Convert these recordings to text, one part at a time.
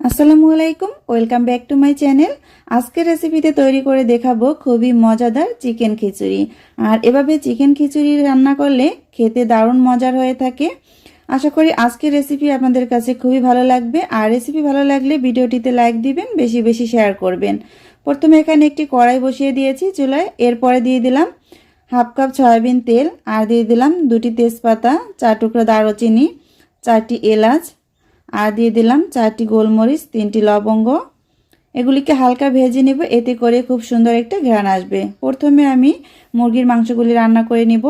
আসসালামু আলাইকুম, welcome back to my channel. আজকের রেসিপিতে তৈরি করে দেখাবো খুবই মজাদার চিকেন খিচুড়ি। আর এভাবে চিকেন খিচুড়ি রান্না করলে খেতে দারুণ মজার হয়ে থাকে। আশা করি আজকের রেসিপি আপনাদের কাছে খুবই ভালো লাগবে। আর রেসিপি ভালো লাগলে ভিডিওটিতে লাইক দিবেন, বেশি বেশি শেয়ার করবেন। প্রথমে এখানে একটি কড়াই বসিয়ে দিয়েছি চুলায়। এরপরে দিয়ে দিলাম হাফ কাপ সয়াবিন তেল। আর দিয়ে দিলাম দুটি তেজপাতা, চার টুকরো দারুচিনি, চারটি এলাচ আর দিয়ে দিলাম চারটি গোলমরিচ, তিনটি লবঙ্গ। এগুলিকে হালকা ভেজে নেব, এতে করে খুব সুন্দর একটা ঘ্রাণ আসবে। প্রথমে আমি মুরগির মাংসগুলি রান্না করে নিব।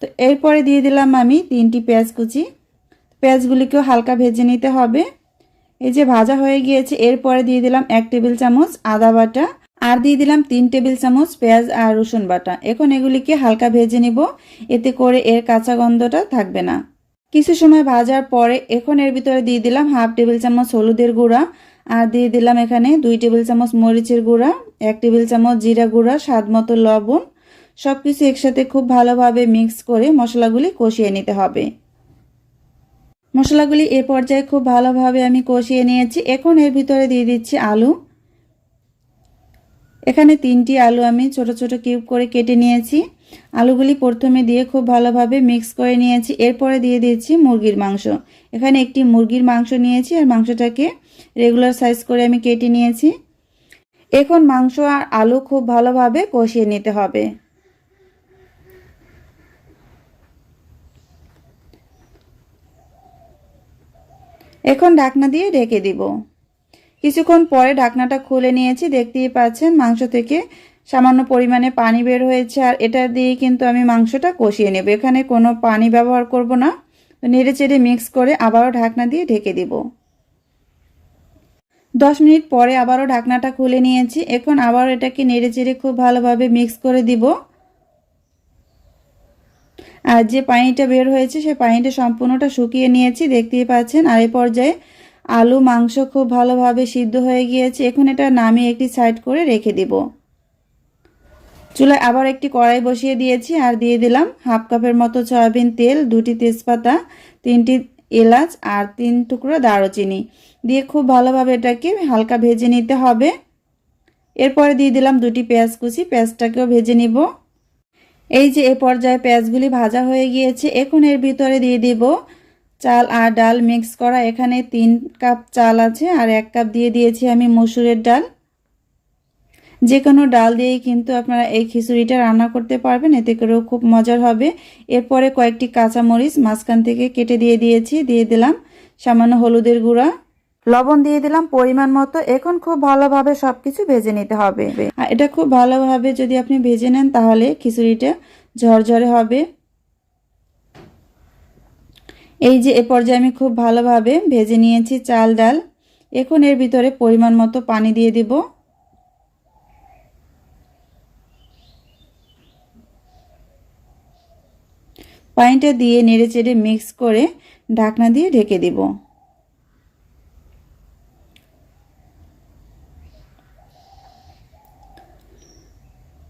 তো এরপরে দিয়ে দিলাম আমি তিনটি পেঁয়াজ কুচি। পেঁয়াজগুলিকেও হালকা ভেজে নিতে হবে। এই যে ভাজা হয়ে গিয়েছে, এরপরে দিয়ে দিলাম এক টেবিল চামচ আদা বাটা। আর দিয়ে দিলাম তিন টেবিল চামচ পেঁয়াজ আর রসুন বাটা। এখন এগুলিকে হালকা ভেজে নিব, এতে করে এর কাঁচা গন্ধটা থাকবে না। কিছু সময় ভাজার পরে এখন এর ভিতরে দিয়ে দিলাম হাফ টেবিল চামচ হলুদের গুঁড়া আর দিয়ে দিলাম এখানে দুই টেবিল চামচ মরিচের গুঁড়া, এক টেবিল চামচ জিরা গুঁড়া, স্বাদ মতো লবণ সব কিছু একসাথে খুব ভালোভাবে মিক্স করে মশলাগুলি কষিয়ে নিতে হবে। মশলাগুলি এ পর্যায়ে খুব ভালোভাবে আমি কষিয়ে নিয়েছি। এখন এর ভিতরে দিয়ে দিচ্ছি আলু। এখানে তিনটি আলু আমি ছোট ছোট কিউব করে কেটে নিয়েছি। আলুগুলি প্রথমে দিয়ে খুব ভালোভাবে মিক্স করে নিয়েছি। এরপরে দিয়ে দিয়েছি মুরগির মাংস। এখানে একটি মুরগির মাংস নিয়েছি আর মাংসটাকে রেগুলার সাইজ করে আমি কেটে নিয়েছি। এখন মাংস আর আলু খুব ভালোভাবে কষিয়ে নিতে হবে। এখন ঢাকনা দিয়ে ঢেকে দিব। কিছুক্ষণ পরে ঢাকনাটা খুলে নিয়েছি। দেখতেই পাচ্ছেন মাংস থেকে সামান্য পরিমাণে পানি বের হয়েছে আর এটা দিয়ে কিন্তু আমি মাংসটা কষিয়ে নেব। এখানে কোনো পানি ব্যবহার করব না। নেড়ে চেড়ে মিক্স করে আবারও ঢাকনা দিয়ে ঢেকে দিব। দশ মিনিট পরে আবারও ঢাকনাটা খুলে নিয়েছি। এখন আবার এটাকে নেড়ে চেড়ে খুব ভালোভাবে মিক্স করে দিব। আর যে পানিটা বের হয়েছে, সে পানিটা সম্পূর্ণটা শুকিয়ে নিয়েছি, দেখতেই পাচ্ছেন। আর এই পর্যায়ে আলু মাংস খুব ভালোভাবে সিদ্ধ হয়ে গিয়েছে। এখন এটা নামিয়ে একটি সাইড করে রেখে দিব। চুলায় আবার একটি কড়াই বসিয়ে দিয়েছি আর দিয়ে দিলাম হাফ কাপের মতো সয়াবিন তেল, দুটি তেজপাতা, তিনটি এলাচ আর তিন টুকরো দারুচিনি। দিয়ে খুব ভালোভাবে এটাকে হালকা ভেজে নিতে হবে। এরপরে দিয়ে দিলাম দুটি পেঁয়াজ কুচি, পেঁয়াজটাকেও ভেজে নিব। এই যে এ পর্যায়ে পেঁয়াজগুলি ভাজা হয়ে গিয়েছে, এখন এর ভিতরে দিয়ে দিব চাল আর ডাল মিক্স করা। এখানে তিন কাপ চাল আছে আর এক কাপ দিয়ে দিয়েছি আমি মসুরের ডাল। যে কোনো ডাল দিয়েই কিন্তু আপনারা এই খিচুড়িটা রান্না করতে পারবেন, এতে করেও খুব মজার হবে। এরপরে কয়েকটি কাঁচামরিচ মাঝখান থেকে কেটে দিয়ে দিয়েছি, দিয়ে দিলাম সামান্য হলুদের গুঁড়া। লবণ দিয়ে দিলাম পরিমাণ মতো, এখন খুব ভালোভাবে সব কিছু ভেজে নিতে হবে। এটা খুব ভালোভাবে যদি আপনি ভেজে নেন তাহলে খিচুড়িটা ঝরঝরে হবে। এই যে এ পর্যায়ে আমি খুব ভালোভাবে ভেজে নিয়েছি চাল ডাল। এখন এর ভিতরে পরিমাণ মতো পানি দিয়ে দিব। পানিটা দিয়ে নেড়ে চেড়ে মিক্স করে ঢাকনা দিয়ে ঢেকে দিব।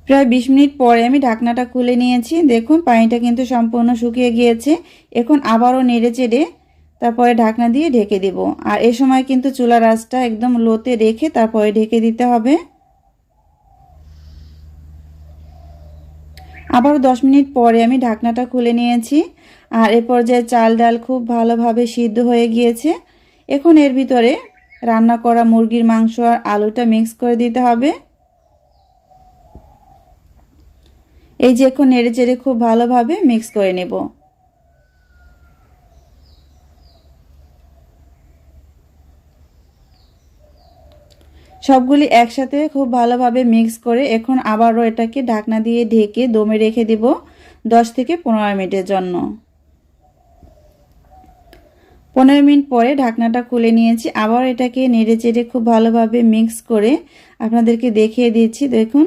প্রায় বিশ মিনিট পরে আমি ঢাকনাটা খুলে নিয়েছি। দেখুন, পানিটা কিন্তু সম্পূর্ণ শুকিয়ে গিয়েছে। এখন আবারও নেড়ে চেড়ে তারপরে ঢাকনা দিয়ে ঢেকে দেব। আর এ সময় কিন্তু চুলার আঁচটা একদম লোতে রেখে তারপরে ঢেকে দিতে হবে। আবারও দশ মিনিট পরে আমি ঢাকনাটা খুলে নিয়েছি। আর এ পর্যায়ে চাল ডাল খুব ভালোভাবে সিদ্ধ হয়ে গিয়েছে। এখন এর ভিতরে রান্না করা মুরগির মাংস আর আলুটা মিক্স করে দিতে হবে। এই যে এখন নেড়ে চেড়ে খুব ভালোভাবে মিক্স করে নেব। সবগুলি একসাথে খুব ভালোভাবে মিক্স করে এখন আবারও এটাকে ঢাকনা দিয়ে ঢেকে দমে রেখে দেব দশ থেকে পনেরো মিনিটের জন্য। পনেরো মিনিট পরে ঢাকনাটা খুলে নিয়েছি। আবার এটাকে নেড়ে চেড়ে খুব ভালোভাবে মিক্স করে আপনাদেরকে দেখিয়ে দিচ্ছি। দেখুন,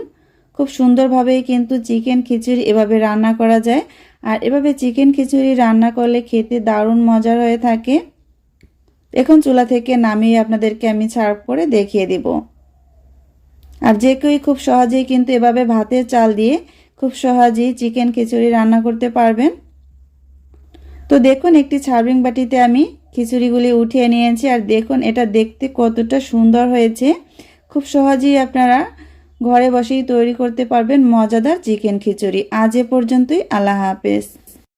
খুব সুন্দরভাবেই কিন্তু চিকেন খিচুড়ি এভাবে রান্না করা যায়। আর এভাবে চিকেন খিচুড়ি রান্না করলে খেতে দারুণ মজার হয়ে থাকে। এখন চুলা থেকে নামিয়ে আপনাদেরকে আমি সার্ভ করে দেখিয়ে দিব। আর যে কেউই খুব সহজেই কিন্তু এভাবে ভাতের চাল দিয়ে খুব সহজেই চিকেন খিচুড়ি রান্না করতে পারবেন। তো দেখুন, একটি সার্ভিং বাটিতে আমি খিচুড়িগুলি উঠিয়ে নিয়েছি আর দেখুন, এটা দেখতে কতটা সুন্দর হয়েছে। খুব সহজেই আপনারা ঘরে বসেই তৈরি করতে পারবেন মজাদার চিকেন খিচুড়ি। আজ এ পর্যন্তই, আল্লাহ হাফেজ।